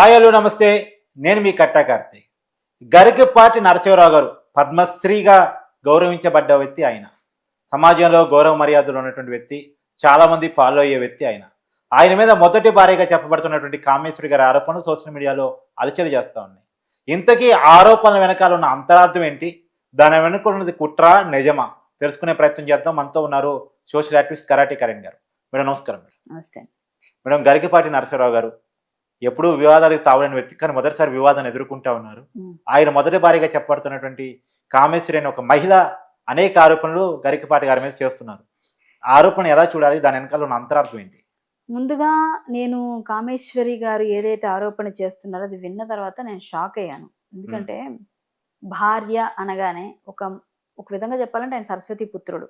Hi hello నమస్తే. నేను మీ కట్టా కార్తీక్. గరికపాటి నరసింహరావు గారు పద్మశ్రీగా గౌరవించబడ్డ వ్యక్తి ఆయన. సమాజంలో గౌరవ మర్యాదలు ఉన్నటువంటి వ్యక్తి చాలా మంది ఫాలో అయ్యే వ్యక్తి ఆయన. ఆయన మీద మొదటి భార్యగా చెప్పబడుతున్నటువంటి కామేశ్వరి గారి ఆరోపణలు సోషల్ మీడియాలో అలచలు చేస్తూ ఉన్నాయి. ఇంతకీ ఆరోపణల వెనకాల ఉన్న అంతరార్థం ఏంటి? దాని వెనుక ఉన్నది కుట్ర నిజమా? తెలుసుకునే ప్రయత్నం చేద్దాం. మనతో ఉన్నారు సోషల్ యాక్టివిస్ట్ కరాటే కరణ్ గారు. మేడం నమస్కారం. మేడం నమస్తే. మేడం గరికపాటి నరసింహరావు గారు ఎప్పుడూ వివాదాలకు తావలేని వ్యక్తి కానీ మొదటిసారి వివాదాన్ని ఎదుర్కొంటా ఉన్నారు. ఆయన మొదటి భారీగా చెప్పబడుతున్నటువంటి కామేశ్వరి అనే ఒక మహిళ అనేక ఆరోపణలు గరికపాటి గారి మీద చేస్తున్నారు. ఆరోపణ ఎలా చూడాలి? దాని వెనకాల ఉన్న అంతరార్థం ఏంటి? ముందుగా నేను కామేశ్వరి గారు ఏదైతే ఆరోపణ చేస్తున్నారో అది విన్న తర్వాత నేను షాక్ అయ్యాను. ఎందుకంటే భార్య అనగానే ఒక ఒక విధంగా చెప్పాలంటే ఆయన సరస్వతి పుత్రుడు.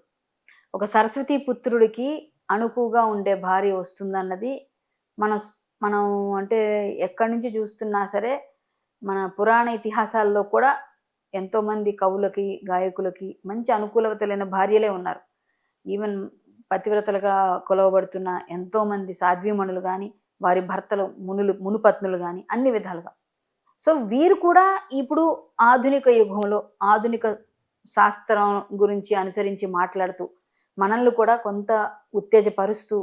ఒక సరస్వతి పుత్రుడికి అనుకుగా ఉండే భార్య వస్తుందన్నది మన మనం అంటే ఎక్కడి నుంచి చూస్తున్నా సరే మన పురాణ ఇతిహాసాల్లో కూడా ఎంతోమంది కవులకి గాయకులకి మంచి అనుకూలత లేని భార్యలే ఉన్నారు. ఈవెన్ పతివ్రతలుగా కొలవబడుతున్న ఎంతోమంది సాధ్వీమణులు కానీ వారి భర్తలు మునులు మునుపత్నులు కానీ అన్ని విధాలుగా. సో వీరు కూడా ఇప్పుడు ఆధునిక యుగంలో ఆధునిక శాస్త్రం గురించి అనుసరించి మాట్లాడుతూ మనల్ని కూడా కొంత ఉత్తేజపరుస్తూ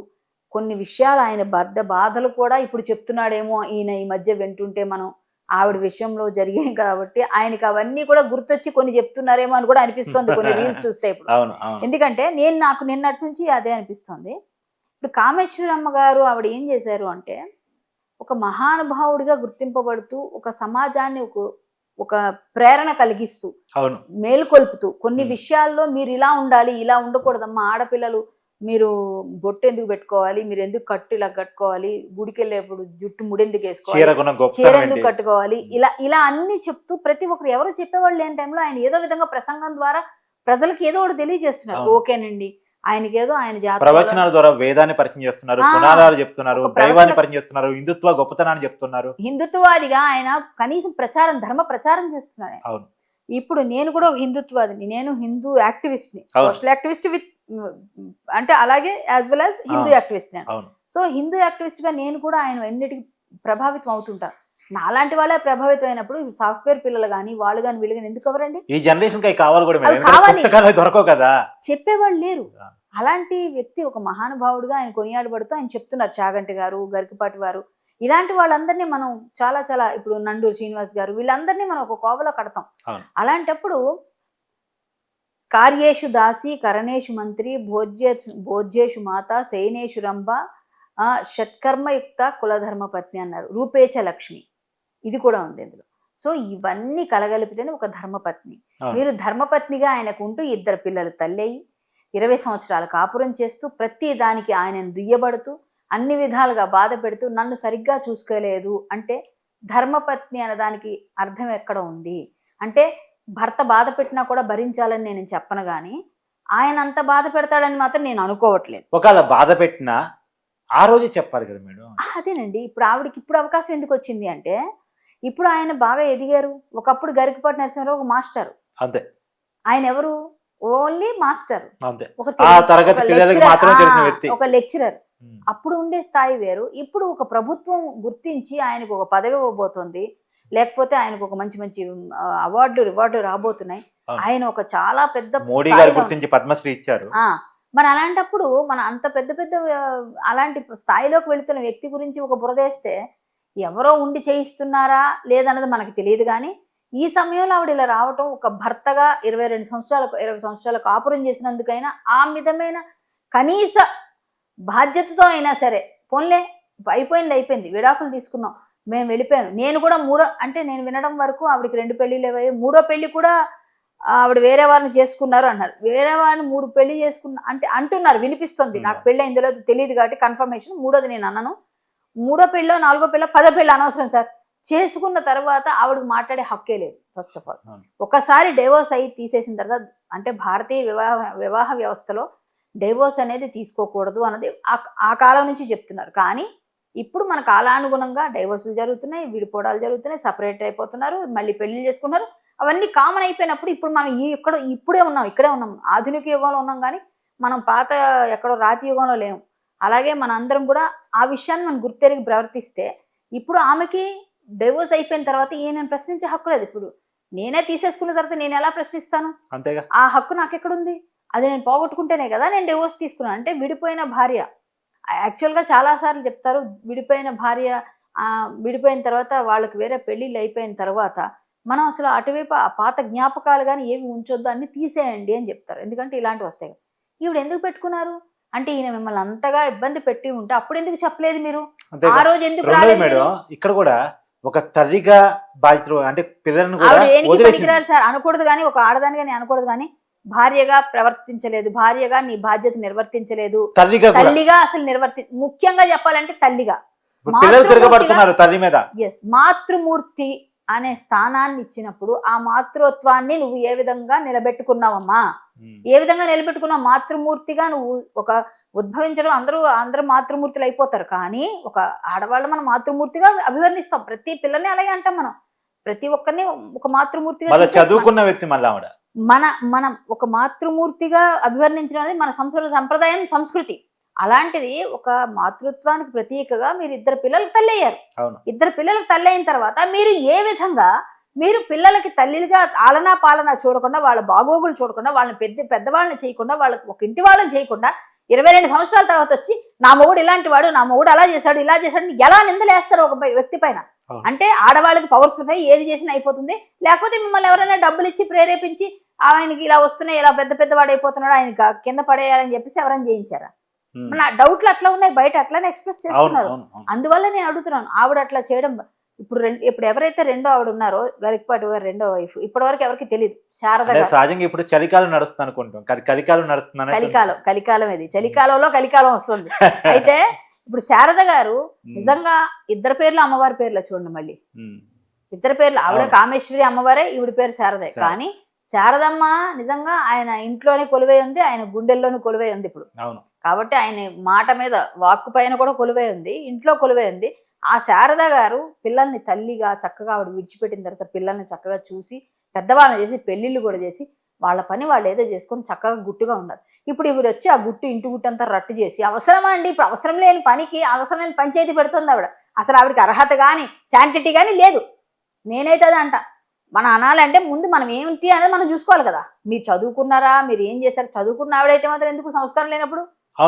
కొన్ని విషయాలు ఆయన బడ్డ బాధలు కూడా ఇప్పుడు చెప్తున్నాడేమో ఈయన ఈ మధ్య వింటుంటే మనం ఆవిడ విషయంలో జరిగాయి కాబట్టి ఆయనకి అవన్నీ కూడా గుర్తొచ్చి కొన్ని చెప్తున్నారేమో అని కూడా అనిపిస్తుంది. కొన్ని రీల్స్ చూస్తే ఇప్పుడు. ఎందుకంటే నేను నాకు నిన్నటి నుంచి అదే అనిపిస్తుంది. ఇప్పుడు కామేశ్వరమ్మ గారు ఆవిడ ఏం చేశారు అంటే ఒక మహానుభావుడిగా గుర్తింపబడుతూ ఒక సమాజాన్ని ఒక ఒక ప్రేరణ కలిగిస్తూ మేలుకొల్పుతూ కొన్ని. విషయాల్లో మీరు ఇలా ఉండాలి ఇలా ఉండకూడదమ్మా ఆడపిల్లలు మీరు బొట్టు ఎందుకు పెట్టుకోవాలి? మీరు ఎందుకు కట్టు ఇలా కట్టుకోవాలి? గుడికి వెళ్ళేప్పుడు జుట్టు ముడెందుకు వేసుకోవాలి? చీర ఎందుకు కట్టుకోవాలి? ఇలా ఇలా అన్ని చెప్తూ ప్రతి ఒక్కరు ఎవరు చెప్పేవాళ్ళు లేని టైంలో ఆయన ఏదో విధంగా ప్రసంగం ద్వారా ప్రజలకు ఏదో ఒకటి తెలియజేస్తున్నారు. ఓకేనండి. ఆయనకి ఏదో ఆయన ప్రవచనాల ద్వారా వేదాన్ని పరిచయం చేస్తున్నారు పునాదాలు చెప్తున్నారు దైవాన్ని పరిచయం చేస్తున్నారు హిందుత్వ గొప్పతనాన్ని చెప్తున్నారు. హిందుత్వవాదిగా ఆయన కనీసం ప్రచారం ధర్మ ప్రచారం. అవును. ఇప్పుడు నేను కూడా హిందుత్వాదిని నేను హిందూ యాక్టివిస్ట్ని అవును. సోషల్ యాక్టివిస్ట్ విత్ అంటే అలాగే as well as Hindu. Activist నేను సో హిందూ యాక్టివిస్ట్గా నేను కూడా ఆయన ఎన్నిటికి ప్రభావితం అవుతుంటాను నాలాంటి వాళ్ళే ప్రభావితం అయినప్పుడు సాఫ్ట్వేర్ పిల్లలు కానీ వాళ్ళు కానీ వీళ్ళు కానీ ఎందుకు ఎవరండి ఈ జనరేషన్ కావాలి కూడా దొరకవు కదా. చెప్పేవాళ్ళు లేరు. అలాంటి వ్యక్తి ఒక మహానుభావుడుగా ఆయన కొనియాడబడుతూ ఆయన చెప్తున్నారు చాగంటి గారు గరికపాటి వారు. ఇలాంటి వాళ్ళందరినీ మనం చాలా చాలా ఇప్పుడు నండూరు శ్రీనివాస్ గారు వీళ్ళందరినీ మనం ఒక కోవలో కడతాం. అలాంటప్పుడు కార్యేషు దాసి కరణేషు మంత్రి భోజ్యే భోజ్యేషు మాత శయనేషు రంభ షట్కర్మయుక్త కులధర్మ పత్ని అన్నారు. రూపేచ లక్ష్మి. ఇది కూడా ఉంది ఇందులో. సో ఇవన్నీ కలగలిపితేనే ఒక ధర్మపత్ని. మీరు ధర్మపత్నిగా ఆయనకు ఉంటూ ఇద్దరు పిల్లలు తల్లయి ఇరవై సంవత్సరాల కాపురం చేస్తూ ప్రతి దానికి ఆయనను దుయ్యబడుతూ అన్ని విధాలుగా బాధ పెడుతూ నన్ను సరిగ్గా చూసుకోలేదు అంటే ధర్మపత్ని అన్నదానికి అర్థం ఎక్కడ ఉంది? అంటే భర్త బాధ పెట్టినా కూడా భరించాలని నేను చెప్పను కానీ ఆయన అంత బాధ పెడతాడని మాత్రం నేను అనుకోవట్లేదు. ఒకవేళ బాధ పెట్టినా ఆ రోజే చెప్పాలి కదా మేడం? అదేనండి. ఇప్పుడు ఆవిడకి ఇప్పుడు అవకాశం ఎందుకు వచ్చింది అంటే ఇప్పుడు ఆయన బాగా ఎదిగారు. ఒకప్పుడు గరికపాటి నరసింహారావు ఒక మాస్టర్. అంతే. ఆయన ఎవరు? Only master. ఒక లెక్చరర్. అప్పుడు ఉండే స్థాయి వేరు. ఇప్పుడు ఒక ప్రభుత్వం గుర్తించి ఆయనకు ఒక పదవి ఇవ్వబోతోంది. లేకపోతే ఆయనకు ఒక మంచి మంచి అవార్డులు రివార్డులు రాబోతున్నాయి. ఆయన ఒక చాలా పెద్ద మోడీ గారు గుర్తించి పద్మశ్రీ ఇచ్చారు. ఆ, మరి అలాంటప్పుడు మన అంత పెద్ద పెద్ద అలాంటి స్థాయిలోకి వెళుతున్న వ్యక్తి గురించి ఒక బురదేస్తే ఎవరో ఉండి చేయిస్తున్నారా లేదన్నది మనకు తెలియదు కానీ ఈ సమయంలో ఆవిడ ఇలా రావటం ఒక భర్తగా ఇరవై రెండు సంవత్సరాలకు ఇరవై సంవత్సరాల కాపురం చేసినందుకైనా ఆ మితమైన కనీస బాధ్యతతో అయినా సరే పోన్లే అయిపోయింది అయిపోయింది విడాకులు తీసుకున్నాం. మేము వెళ్ళిపోయాను నేను కూడా మూడో అంటే నేను వినడం వరకు ఆవిడకి రెండు పెళ్ళిళ్ళు అయ్యాయి మూడో పెళ్ళి కూడా ఆవిడ వేరే వారిని చేసుకున్నారు అన్నారు. వేరే వారిని మూడు పెళ్ళి చేసుకున్న అంటే అంటున్నారు వినిపిస్తుంది. నాకు పెళ్ళి అయిందో లేదో తెలియదు కాబట్టి కన్ఫర్మేషన్ మూడోది నేను అన్నాను. మూడో పెళ్ళో నాలుగో పెళ్ళో పదో పెళ్ళి అనవసరం సార్. చేసుకున్న తర్వాత ఆవిడకి మాట్లాడే హక్కే లేదు ఫస్ట్ ఆఫ్ ఆల్. ఒకసారి డైవోర్స్ అయ్యి తీసేసిన తర్వాత అంటే భారతీయ వివాహ వివాహ వ్యవస్థలో డైవోర్స్ అనేది తీసుకోకూడదు అన్నది ఆ- ఆ కాలం నుంచి చెప్తున్నారు. కానీ ఇప్పుడు మన కాలానుగుణంగా డైవోర్సులు జరుగుతున్నాయి విడిపోవడాలు జరుగుతున్నాయి సపరేట్ అయిపోతున్నారు మళ్ళీ పెళ్ళి చేసుకున్నారు అవన్నీ కామన్ అయిపోయినప్పుడు ఇప్పుడు మనం ఈ ఇక్కడ ఇప్పుడే ఉన్నాం ఇక్కడే ఉన్నాం. ఆధునిక యుగంలో ఉన్నాం కానీ మనం పాత ఎక్కడో రాతి యుగంలో లేము. అలాగే మన అందరం కూడా ఆ విషయాన్ని మనం గుర్తెరిగి ప్రవర్తిస్తే ఇప్పుడు ఆమెకి డైవోర్స్ అయిపోయిన తర్వాత ఈయన ప్రశ్నించే హక్కు లేదు. ఇప్పుడు నేనే తీసేసుకున్న తర్వాత నేను ఎలా ప్రశ్నిస్తాను? అంతేగా. ఆ హక్కు నాకు ఎక్కడుంది అది నేను పోగొట్టుకుంటేనే కదా నేను డివోర్స్ తీసుకున్నాను. అంటే విడిపోయిన భార్య యాక్చువల్గా చాలాసార్లు చెప్తారు విడిపోయిన భార్య ఆ, విడిపోయిన తర్వాత వాళ్ళకి వేరే పెళ్ళిళ్ళు అయిపోయిన తర్వాత మనం అసలు అటువైపు ఆ పాత జ్ఞాపకాలు కానీ ఏవి ఉంచొద్దు అన్ని తీసేయండి అని చెప్తారు. ఎందుకంటే ఇలాంటివి వస్తాయి. ఈవిడ ఎందుకు పెట్టుకున్నారు? అంటే ఈయన మిమ్మల్ని అంతగా ఇబ్బంది పెట్టి ఉంటే అప్పుడు ఎందుకు చెప్పలేదు మీరు? ఆ రోజు ఎందుకు మేడం? ఇక్కడ కూడా ఒక తల్లిగా బాధ్యత అంటే పిల్లలను కూడా సార్. అనకూడదు కానీ ఒక ఆడదాని కానీ అనకూడదు కానీ భార్యగా ప్రవర్తించలేదు భార్యగా నీ బాధ్యత నిర్వర్తించలేదు. తల్లిగా అసలు నిర్వర్తి ముఖ్యంగా చెప్పాలంటే తల్లిగా. తల్లి మీద. ఎస్ మాతృమూర్తి అనే స్థానాన్ని ఇచ్చినప్పుడు ఆ మాతృత్వాన్ని నువ్వు ఏ విధంగా నిలబెట్టుకున్నావమ్మా? ఉమ్. ఏ విధంగా నిలబెట్టుకున్నావు? మాతృమూర్తిగా నువ్వు ఒక ఉద్భవించడం అందరూ అందరూ మాతృమూర్తులు అయిపోతారు. కానీ ఒక ఆడవాళ్ళు మనం మాతృమూర్తిగా అభివర్ణిస్తాం. ప్రతి పిల్లని అలాగే అంటాం మనం. ప్రతి ఒక్కరిని ఒక మాతృమూర్తిగా చదువుకున్న వ్యక్తి మళ్ళీ మన మనం ఒక మాతృమూర్తిగా అభివర్ణించడం అనేది మన సంస్కృతి సంప్రదాయం సంస్కృతి. అలాంటిది ఒక మాతృత్వానికి ప్రతీకగా మీరు ఇద్దరు పిల్లలకు తల్లి అయ్యారు ఇద్దరు పిల్లలకు తల్లి అయిన తర్వాత మీరు ఏ విధంగా మీరు పిల్లలకి తల్లిగా ఆలనా పాలన చూడకుండా వాళ్ళ బాగోగులు చూడకుండా వాళ్ళని పెద్ద పెద్దవాళ్ళని చేయకుండా వాళ్ళకి ఒక ఇంటి వాళ్ళని చేయకుండా ఇరవై రెండు సంవత్సరాల తర్వాత వచ్చి నా మొగుడు ఇలాంటి వాడు నా మొగుడు అలా చేశాడు ఇలా చేశాడు ఎలా నిందలేస్తారు ఒక పై- వ్యక్తి పైన. అంటే ఆడవాళ్ళకి పవర్స్ ఉన్నాయి ఏది చేసినా అయిపోతుంది లేకపోతే మిమ్మల్ని ఎవరైనా డబ్బులు ఇచ్చి ప్రేరేపించి ఆయనకి ఇలా వస్తున్నాయి ఇలా పెద్ద పెద్దవాడు అయిపోతున్నాడు ఆయన కింద పడేయాలని చెప్పేసి ఎవరైనా చేయించారా. నా డౌట్లు అట్లా ఉన్నాయి బయట అట్లానే ఎక్స్ప్రెస్ చేస్తున్నారు. అందువల్ల నేను అడుగుతున్నాను ఆవిడ అట్లా చేయడం ఇప్పుడు రెండు ఇప్పుడు ఎవరైతే రెండో ఆవిడ ఉన్నారో గరికపాటి గారు రెండో వైఫ్ ఇప్పటి వరకు ఎవరికి తెలియదు శారద గారు. సహజంగా ఇప్పుడు చలికాలం నడుస్తుంది అనుకుంటాం కలి- కలికాలం నడుస్తుంది కలికాలం కలికాలం ఇది. చలికాలంలో కలికాలం వస్తుంది. అయితే ఇప్పుడు శారద గారు నిజంగా ఇద్దరు పేర్లు అమ్మవారి పేర్లు చూడండి మళ్ళీ. ఇద్దరు పేర్లు ఆవిడ అవును. కామేశ్వరి అమ్మవారే ఈవిడ పేరు శారదే. శారద. కానీ శారదమ్మ నిజంగా ఆయన ఇంట్లోనే కొలువై ఉంది ఆయన గుండెల్లోనే కొలువై ఉంది ఇప్పుడు. అవును. కాబట్టి ఆయన మాట మీద వాక్కు పైన కూడా కొలువై ఉంది ఇంట్లో కొలువై ఉంది. ఆ శారద గారు పిల్లల్ని తల్లిగా చక్కగా ఆవిడ విడిచిపెట్టిన తర్వాత పిల్లల్ని చక్కగా చూసి పెద్దవాళ్ళని చేసి పెళ్ళిళ్ళు కూడా చేసి వాళ్ళ పని వాళ్ళు ఏదో చేసుకొని చక్కగా గుట్టుగా ఉన్నారు. ఇప్పుడు ఇవిడ వచ్చి ఆ గుట్టు ఇంటి గుట్టు అంతా రట్టు చేసి అవసరమా అండి? ఇప్పుడు అవసరం లేని పనికి అవసరం లేని పంచాయతీ పెడుతుంది ఆవిడ. అసలు ఆవిడకి అర్హత కానీ శాంటిటీ కానీ లేదు. నేనైతే అదే అంట. మన అనాలంటే ముందు మనం ఏంటి అనేది మనం చూసుకోవాలి కదా. మీరు చదువుకున్నారా? మీరు ఏం చేశారు? చదువుకున్న ఆవిడైతే మాత్రం ఎందుకు సంస్కారం లేనప్పుడు?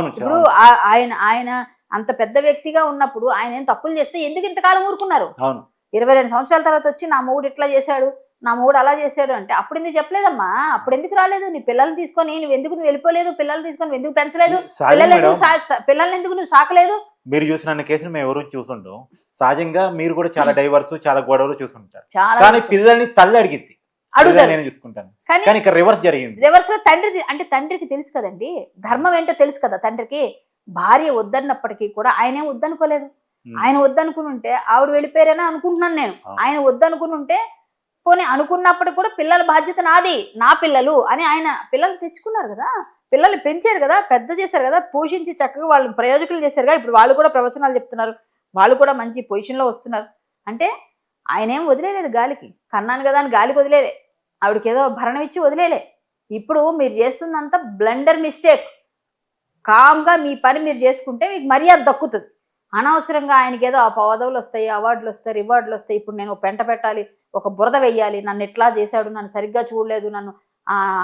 ఇప్పుడు ఆ- ఆయన ఆయన అంత పెద్ద వ్యక్తిగా ఉన్నప్పుడు ఆయన ఏం తప్పులు చేస్తే ఎందుకు ఇంతకాలం ఊరుకున్నారు? అవును. ఇరవై రెండు సంవత్సరాల తర్వాత వచ్చి నా మొగుడు ఇట్లా చేశాడు నా మొగుడు అలా చేశాడు అంటే అప్పుడు ఎందుకు చెప్పలేదమ్మా? అప్పుడు ఎందుకు రాలేదు? నీ పిల్లల్ని తీసుకొని నువ్వు ఎందుకు నువ్వు వెళ్ళిపోలేదు? పిల్లల్ని తీసుకొని ఎందుకు పెంచలేదు? పిల్లలు మేడం ఎందుకు పిల్లల్ని ఎందుకు నువ్వు సాకలేదు? మీరు చూసిన కేసులు మేము ఎవరు చూసుంటాం సహజంగా మీరు కూడా చాలా డైవర్స్ చాలా గొడవలు చూసుంటారు. చాలా కానీ. పిల్లల్ని తల్లి అడిగింది అడుగుతారు. నేను చూసుకుంటాను. కానీ కానీ ఇక్కడ రివర్స్ జరిగింది. రివర్స్లో తండ్రి అంటే తండ్రికి తెలుసు కదండి? ధర్మం ఏంటో తెలుసు కదా తండ్రికి? భార్య వద్దన్నప్పటికీ కూడా ఆయనేం వద్దనుకోలేదు. ఆయన వద్దనుకుని ఉంటే ఆవిడ వెళ్ళిపోయారని అనుకుంటున్నాను నేను. ఆయన వద్దనుకుని ఉంటే పోనీ అనుకున్నప్పుడు కూడా పిల్లల బాధ్యత నాది నా పిల్లలు అని ఆయన పిల్లలు తెచ్చుకున్నారు కదా. పిల్లల్ని పెంచారు కదా పెద్ద చేశారు కదా పోషించి చక్కగా వాళ్ళు ప్రయోజకులు చేశారు కదా. ఇప్పుడు వాళ్ళు కూడా ప్రవచనాలు చెప్తున్నారు. వాళ్ళు కూడా మంచి పొజిషన్లో వస్తున్నారు. అంటే ఆయన ఏం వదిలేలేదు గాలికి. కన్నాను కదా అని గాలికి వదిలేలే. ఆవిడకి ఏదో భరణం ఇచ్చి వదిలేలే. ఇప్పుడు మీరు చేస్తుందంతా బ్లండర్ మిస్టేక్. కామ్గా మీ పని మీరు చేసుకుంటే మీకు మర్యాద దక్కుతుంది. అనవసరంగా ఆయనకి ఏదో ఆ పదవులు వస్తాయి అవార్డులు వస్తాయి రివార్డులు వస్తాయి. ఇప్పుడు నేను ఒక పెంట పెట్టాలి ఒక బురద వెయ్యాలి నన్ను ఎట్లా చేశాడు నన్ను సరిగ్గా చూడలేదు నన్ను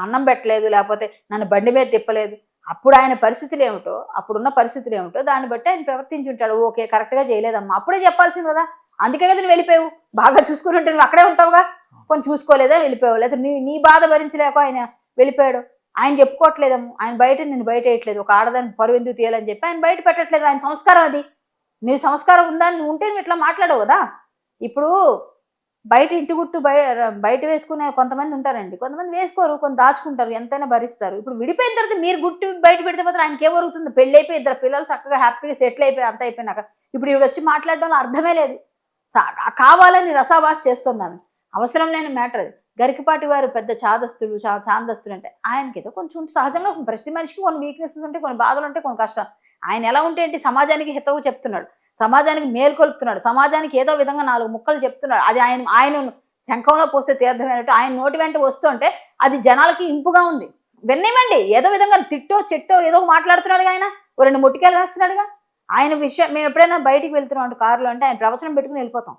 అన్నం పెట్టలేదు లేకపోతే నన్ను బండి మీద తిప్పలేదు. అప్పుడు ఆయన పరిస్థితులు ఏమిటో అప్పుడున్న పరిస్థితులు ఏమిటో దాన్ని బట్టి ఆయన ప్రవర్తించి ఉంటాడు ఓకే కరెక్ట్గా చేయలేదమ్మా. అప్పుడే చెప్పాల్సింది కదా. అందుకే కదా నువ్వు వెళ్ళిపోయావు. బాగా చూసుకుని ఉంటే నువ్వు అక్కడే ఉంటావుగా. కొన్ని చూసుకోలేదా వెళ్ళిపోయావు? లేదా నీ నీ బాధ భరించలేక ఆయన వెళ్ళిపోయాడు. ఆయన చెప్పుకోవట్లేదము ఆయన బయట నేను బయట వేయట్లేదు ఒక ఆడదాన్ని పరువు ఎందుకు తీయాలని చెప్పి ఆయన బయట పెట్టట్లేదు. ఆయన సంస్కారం అది. నీ సంస్కారం ఉందా? నువ్వు ఉంటే నువ్వు ఇట్లా మాట్లాడవు కదా? ఇప్పుడు బయట ఇంటి గుట్టు బయ బయట వేసుకునే కొంతమంది ఉంటారండి. కొంతమంది వేసుకోరు కొంత దాచుకుంటారు ఎంతైనా భరిస్తారు. ఇప్పుడు విడిపోయిన తర్వాత మీరు గుట్టు బయట పెడితే మాత్రం ఆయనకి ఏమరుగుతుంది పెళ్ళి అయిపోయి ఇద్దరు పిల్లలు చక్కగా హ్యాపీగా సెటిల్ అయిపోయి అంత అయిపోయినాక ఇప్పుడు ఈవిడ వచ్చి మాట్లాడడంలో అర్థమే లేదు. కావాలని రసాభాస్ చేస్తుంది ఆమె అవసరం లేని మ్యాటర్ అది. గరికపాటి వారు పెద్ద చాదస్తులు చా చాందస్తులు అంటే ఆయనకి ఏదో కొంచెం సహజంగా ప్రతి మనిషికి కొన్ని వీక్నెసెస్ ఉంటాయి కొన్ని బాధలు ఉంటాయి కొన్ని కష్టం. ఆయన ఎలా ఉంటే ఏంటి? సమాజానికి హితవు చెప్తున్నాడు. సమాజానికి మేల్కొల్పుతున్నాడు. సమాజానికి ఏదో విధంగా నాలుగు ముక్కలు చెప్తున్నాడు. అది ఆయన ఆయన శంఖంలో పోస్తే తీర్థమైనట్టు ఆయన నోటి వెంట వస్తుంటే అది జనాలకి ఇంపుగా ఉంది. విన్నివ్వండి. ఏదో విధంగా తిట్టో చెట్టో ఏదో మాట్లాడుతున్నాడుగా ఆయన. ఓ రెండు ముట్టికాయలు వేస్తున్నాడుగా. ఆయన విషయం మేము ఎప్పుడైనా బయటికి వెళ్తున్నాం అంటే కారులో అంటే ఆయన ప్రవచనం పెట్టుకుని వెళ్ళిపోతాం.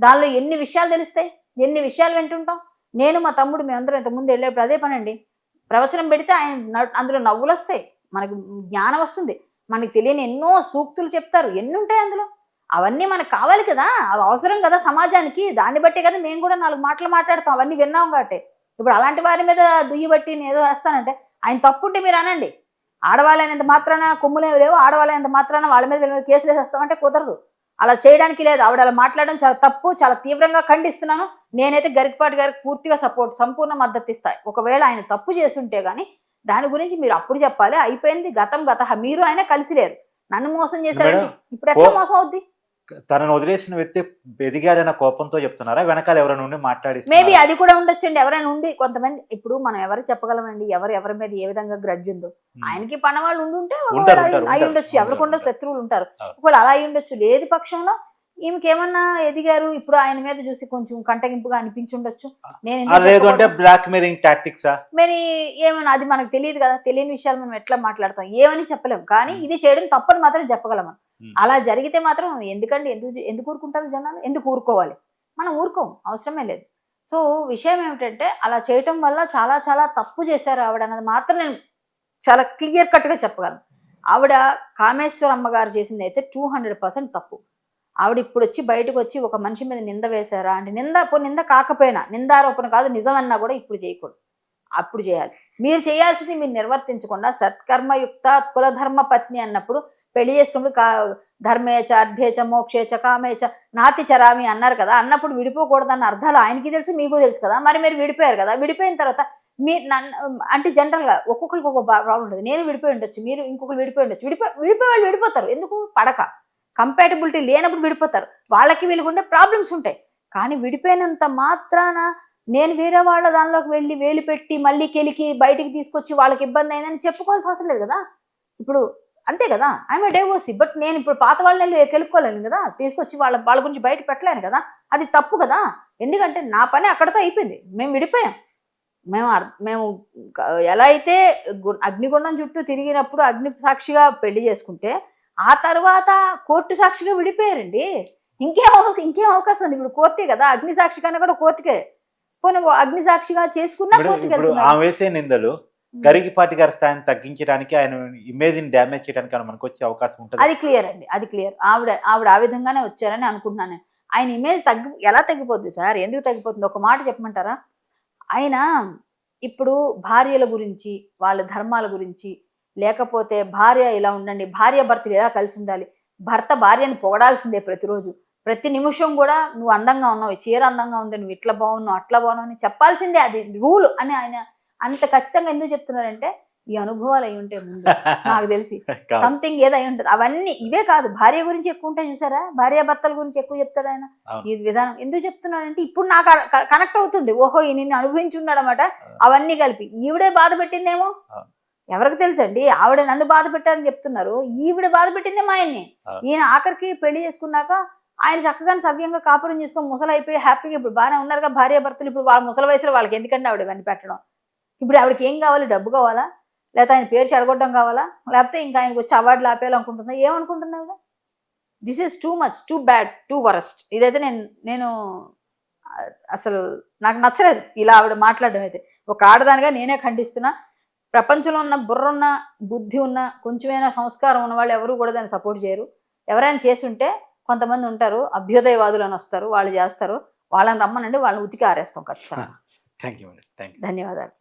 దానిలో ఎన్ని విషయాలు తెలుస్తాయి? ఎన్ని విషయాలు వింటుంటాం? నేను మా తమ్ముడు మేమందరం ఇంతకుముందు వెళ్ళేప్పుడు అదే పనండి. ప్రవచనం పెడితే ఆయన అందులో నవ్వులు వస్తాయి. మనకు జ్ఞానం వస్తుంది. మనకి తెలియని ఎన్నో సూక్తులు చెప్తారు. ఎన్ని ఉంటాయి అందులో? అవన్నీ మనకు కావాలి కదా. అవి అవసరం కదా సమాజానికి. దాన్ని బట్టే కదా మేము కూడా నాలుగు మాటలు మాట్లాడతాం. అవన్నీ విన్నాం కాబట్టి. ఇప్పుడు అలాంటి వారి మీద దుయ్యి బట్టి నేను ఏదో వేస్తానంటే ఆయన తప్పుంటే మీరు అనండి. ఆడవాళ్ళైనంత మాత్రాన కొమ్ములే లేవు. ఆడవాళ్ళైనంత మాత్రాన వాళ్ళ మీద వీళ్ళ మీద కేసులు వేసేస్తామంటే కుదరదు. అలా చేయడానికి లేదు. ఆవిడ అలా మాట్లాడడం చాలా తప్పు చాలా తీవ్రంగా ఖండిస్తున్నాను. నేనైతే గరికపాటి గారికి పూర్తిగా సపోర్ట్ సంపూర్ణ మద్దతు ఇస్తాయి ఒకవేళ ఆయన తప్పు చేస్తుంటే గానీ దాని గురించి మీరు అప్పుడు చెప్పాలి. అయిపోయింది గతం గత. మీరు ఆయన కలిసి లేరు. నన్ను మోసం చేశారండి. మేడం, ఇప్పుడు ఎట్లా మోసం అవుద్ది? తనను వదిలేసిన వ్యక్తి ఎదిగాడన్న కోపంతో చెప్తున్నారా వెనకాల ఎవరైనా ఉండి మాట్లాడి మేబీ అది కూడా ఉండొచ్చండి ఎవరైనా ఉండి కొంతమంది ఇప్పుడు మనం ఎవరు చెప్పగలమండి ఎవరు ఎవరి మీద ఏ విధంగా గ్రడ్జ్ ఉందో ఆయనకి పన్నవాళ్ళు ఉండుంటే ఒకవేళ ఉంటారు, అయి-. ఉండొచ్చు ఎవరికి ఉండరు ఉంటారు. శత్రువులు ఉంటారు. ఒకవేళ అలా అయి ఉండొచ్చు లేని పక్షంలో ఈమెకేమన్నా ఎదిగారు ఇప్పుడు ఆయన మీద చూసి కొంచెం కంటగింపుగా అనిపించి ఉండొచ్చు నేను లేదు అంటే? బ్లాక్ మెయిలింగ్ టాక్టిక్సా మరి ఏమన్నా అది మనకు తెలియదు కదా తెలియని విషయాలు మనం ఎట్లా మాట్లాడతాం ఏమని చెప్పలేం కానీ Hmm. ఇది చేయడం తప్పని మాత్రం చెప్పగలం. Hmm. అలా జరిగితే మాత్రం ఎందుకండి? ఎందుకు ఎందుకు ఊరుకుంటారు జనాలు? ఎందుకు ఊరుకోవాలి? మనం ఊరుకోం అవసరమే లేదు. సో విషయం ఏమిటంటే అలా చేయటం వల్ల చాలా చాలా తప్పు చేశారు ఆవిడ అన్నది మాత్రం నేను చాలా క్లియర్ కట్గా చెప్పగలను. ఆవిడ కామేశ్వర అమ్మగారు చేసింది అయితే టూ హండ్రెడ్ పర్సెంట్ తప్పు. ఆవిడ ఇప్పుడు వచ్చి బయటకు వచ్చి ఒక మనిషి మీద నింద వేశారా అంటే నింద నింద కాకపోయినా నిందారోపణ కాదు నిజమన్నా కూడా ఇప్పుడు చేయకూడదు. అప్పుడు చేయాలి. మీరు చేయాల్సింది మీరు నిర్వర్తించకుండా సత్కర్మయుక్త కులధర్మ పత్ని అన్నప్పుడు పెళ్ళి చేసుకున్నప్పుడు కా ధర్మేచ అర్ధేచ మోక్షేచ కామేచ నాతి చరామి అన్నారు కదా అన్నప్పుడు విడిపోకూడదన్న అర్థాలు ఆయనకి తెలుసు మీకు తెలుసు కదా మరి మీరు విడిపోయారు కదా విడిపోయిన తర్వాత మీ నన్ను అంటే జనరల్గా ఒక్కొక్కరికి ఒక ప్రాబ్లం ఉంటుంది. నేను విడిపోయి ఉండొచ్చు మీరు ఇంకొకరు విడిపోయి ఉండొచ్చు. విడిపోయి విడిపోయి వాళ్ళు విడిపోతారు. ఎందుకు? పడక. కంపాటబిలిటీ లేనప్పుడు విడిపోతారు. వాళ్ళకి వీళ్ళకి ఉండే ప్రాబ్లమ్స్ ఉంటాయి. కానీ విడిపోయినంత మాత్రాన నేను వేరే వాళ్ళ దానిలోకి వెళ్ళి వేలు పెట్టి మళ్ళీ కెలికి బయటికి తీసుకొచ్చి వాళ్ళకి ఇబ్బంది అయిందని చెప్పుకోవాల్సిన అవసరం లేదు కదా. ఇప్పుడు అంతే కదా? ఐఎమ్ డైవోర్సీ బట్ నేను ఇప్పుడు పాత వాళ్ళని కెలుక్కోలేను కదా? తీసుకొచ్చి వాళ్ళ వాళ్ళ గురించి బయట పెట్టలేను కదా? అది తప్పు కదా? ఎందుకంటే నా పని అక్కడతో అయిపోయింది. మేము విడిపోయాం. మేము మేము ఎలా అయితే అగ్నిగుండం చుట్టూ తిరిగినప్పుడు అగ్ని సాక్షిగా పెళ్ళి చేసుకుంటే ఆ తర్వాత కోర్టు సాక్షిగా విడిపోయారండి. ఇంకేం అవ- ఇంకేం అవకాశం ఉంది? ఇప్పుడు కోర్టే కదా? అగ్ని సాక్షి కన్నా కూడా కోర్టుకే. పోనీ అగ్ని సాక్షిగా చేసుకున్నా కోర్టుకి నిందలు. గరికిపాటి గారి స్థాయిని తగ్గించడానికి ఆయన ఇమేజ్ని డ్యామేజ్ చేయడానికి ఆయన మనకు వచ్చే అవకాశం ఉంటుంది. అది క్లియర్ అండి అది క్లియర్. ఆవిడ ఆవిడ ఆ విధంగానే వచ్చారని అనుకుంటున్నాను నేను. ఆయన ఇమేజ్ తగ్గి ఎలా తగ్గిపోద్ది సార్? ఎందుకు తగ్గిపోతుంది? ఒక మాట చెప్పమంటారా? ఆయన ఇప్పుడు భార్యల గురించి వాళ్ళ ధర్మాల గురించి లేకపోతే భార్య ఇలా ఉండండి భార్య భర్తలు ఎలా కలిసి ఉండాలి భర్త భార్యని పొగడాల్సిందే ప్రతిరోజు. ప్రతి నిమిషం కూడా నువ్వు అందంగా ఉన్నావు చీర అందంగా ఉంది నువ్వు ఇట్లా బాగున్నావు అట్లా బాగున్నావు అని చెప్పాల్సిందే అది రూల్ అని ఆయన అంత ఖచ్చితంగా ఎందుకు చెప్తున్నారంటే ఈ అనుభవాలు అయి ఉంటాయి ముందు. నాకు తెలిసి. సంథింగ్ ఏదో అయి ఉంటుంది. అవన్నీ ఇవే కాదు. భార్య గురించి ఎక్కువ ఉంటాయి చూసారా? భార్య భర్తల గురించి ఎక్కువ చెప్తాడు ఆయన. ఈ విధానం. ఎందుకు చెప్తున్నాడంటే ఇప్పుడు నాకు కనెక్ట్ అవుతుంది. ఓహో ఈ నిన్ను అనుభవించున్నాడు అనమాట అవన్నీ కలిపి. ఈవిడే బాధ పెట్టిందేమో. ఎవరికి తెలుసండి? ఆవిడ నన్ను బాధ పెట్టారని చెప్తున్నారు. ఈవిడ బాధ పెట్టిందే మా ఆయన్ని. ఈయన ఆఖరికి పెళ్ళి చేసుకున్నాక ఆయన చక్కగా సవ్యంగా కాపురం చేసుకొని ముసలు అయిపోయి హ్యాపీగా ఇప్పుడు బాగానే ఉన్నారుగా భార్య భర్తలు ఇప్పుడు వాళ్ళ ముసలి వయసులో వాళ్ళకి ఎందుకంటే ఆవిడ ఇవన్నీ పెట్టడం? ఇప్పుడు ఆవిడకి ఏం కావాలి? డబ్బు కావాలా? లేకపోతే ఆయన పేరు చెడగొట్టడం కావాలా? లేకపోతే ఇంకా ఆయనకు వచ్చి అవార్డులు ఆపేయాలనుకుంటుందా? ఏమనుకుంటుంది ఆవిడ? This is too much too bad too worst ఇదైతే నేను నేను అసలు నాకు నచ్చలేదు ఇలా ఆవిడ మాట్లాడడం అయితే. ఒక ఆడదానిగా నేనే ఖండిస్తున్నా. ప్రపంచంలో ఉన్న బుర్ర ఉన్న బుద్ధి ఉన్న కొంచెమైనా సంస్కారం ఉన్న వాళ్ళు ఎవరు కూడా దాన్ని సపోర్ట్ చేయరు. ఎవరైనా చేస్తుంటే కొంతమంది ఉంటారు అభ్యుదయవాదులు అని వస్తారు వాళ్ళు చేస్తారు. వాళ్ళని రమ్మనండి వాళ్ళని ఉతికి ఆరేస్తాం ఖచ్చితంగా. ధన్యవాదాలు.